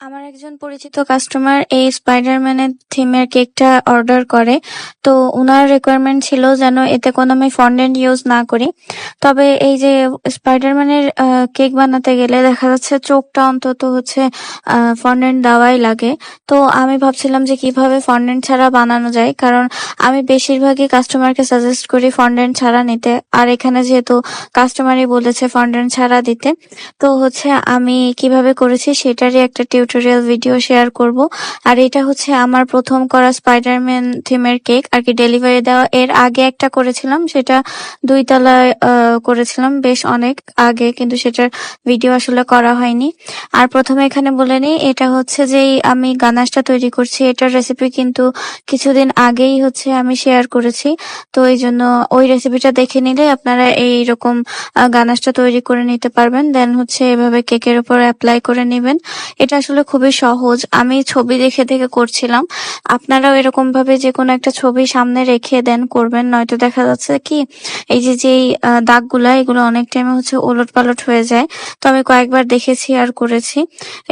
আমার একজন পরিচিত কাস্টমার এই স্পাইডারম্যানের থিমের কেকটা অর্ডার করে। তো ওনার রিকোয়ারমেন্ট ছিল যেন এতে কোনো আমি ফন্ডেন্ট ইউজ না করি। তবে এই যে স্পাইডারম্যানের কেক বানাতে গেলে দেখা যাচ্ছে চোখটা অন্তত হচ্ছে ফন্ডেন্ট দেওয়াই লাগে। তো আমি ভাবছিলাম যে কীভাবে ফন্ডেন্ট ছাড়া বানানো যায়? কারণ আমি বেশিরভাগই কাস্টমারকে সাজেস্ট করি ফন্ডেন্ট ছাড়া নিতে। আর এখানে যেহেতু কাস্টমারই বলেছে ফন্ডেন্ট ছাড়া দিতে, তো হচ্ছে আমি কীভাবে করেছি সেটারই একটা টিউটোরিয়াল ভিডিও শেয়ার করব। আর এটা হচ্ছে আমার প্রথম করা স্পাইডারম্যান থিমের কেক আর কি ডেলিভারি দেওয়া, এর আগে একটা করেছিলাম, সেটা দুই তলায় করেছিলাম বেশ অনেক আগে, কিন্তু সেটার ভিডিও আসলে করা হয়নি। আর প্রথমে এখানে বলে নিই, এটা হচ্ছে যেই আমি গানাশটা তৈরি করছি। এটার রেসিপি কিন্তু কিছুদিন আগেই হচ্ছে আমি শেয়ার করেছি। তো এই জন্য ওই রেসিপিটা দেখে নিলে আপনারা এইরকম গানাশটা তৈরি করে নিতে পারবেন। দেন হচ্ছে এভাবে কেকের উপর অ্যাপ্লাই করে নেবেন। এটা আসলে খুবই সহজ। আমি ছবি দেখে দেখে করছিলাম। আপনারাও এরকম ভাবে যে কোনো একটা ছবি সামনে রেখে দেন, করবেন। নয়তো দেখা যাচ্ছে কি, এই যে যেই দাগগুলা, এগুলো অনেক টাইমে হচ্ছে ওলট পালট হয়ে যায়। তো আমি কয়েকবার দেখেছি আর করেছি।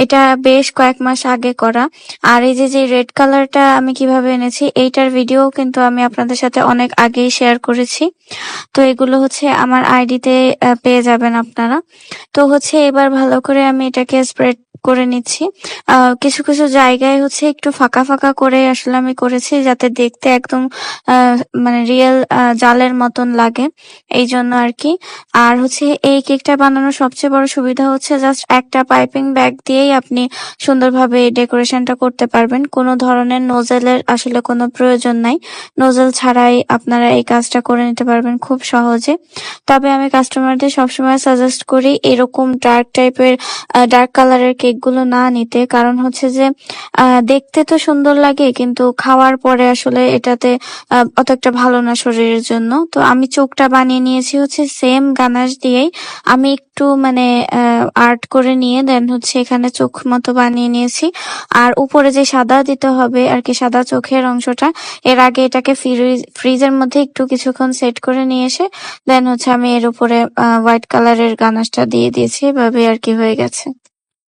এটা বেশ কয়েক মাস আগে করা। আর এই যে যে রেড কালারটা আমি কীভাবে এনেছি, এইটার ভিডিও কিন্তু আমি আপনাদের সাথে অনেক আগেই শেয়ার করেছি। তো এগুলো হচ্ছে আমার আইডিতে পেয়ে যাবেন আপনারা। তো হচ্ছে এবার ভালো করে আমি এটাকে স্প্রেড করে নিচ্ছি। কিছু কিছু জায়গায় হচ্ছে একটু ফাঁকা ফাঁকা করে আসলে আমি করেছি যাতে দেখতে একদম মানে রিয়েল জালের মতন লাগে। এই জন্য আর কি আর হচ্ছে এই কেকটা বানানোর সবচেয়ে বড় সুবিধা হচ্ছে জাস্ট একটা পাইপিং ব্যাগ দিয়েই আপনি সুন্দরভাবে ডেকোরেশনটা করতে পারবেন। কোনো ধরনের নোজেলের আসলে কোনো প্রয়োজন নাই। নোজেল ছাড়াই আপনারা এই কাজটা করে নিতে পারবেন খুব সহজে। তবে আমি কাস্টমারদের সবসময় সাজেস্ট করি এরকম ডার্ক টাইপের ডার্ক কালারের কেকগুলো না নিতে। কারণ হচ্ছে যে দেখতে তো সুন্দর লাগে, কিন্তু খাওয়ার পরে আসলে এটাতে অত একটা ভালো না শরীরের জন্য। তো আমি চোখটা বানিয়ে নিয়েছি হচ্ছে সেম গানাশ দিয়েই। আমি একটু মানে আর্ট করে নিয়ে, দেন হচ্ছে এখানে চোখ মতো বানিয়ে নিয়েছি। আর উপরে যে সাদা দিতে হবে, আর কি সাদা চোখের অংশটা, এর আগে এটাকে ফ্রিজ, ফ্রিজের মধ্যে একটু কিছুক্ষণ সেট করে নিয়ে এসে, দেন হচ্ছে আমি এর উপরে হোয়াইট কালারের গানাশটা দিয়ে দিয়েছি। এভাবে আর কি হয়ে গেছে।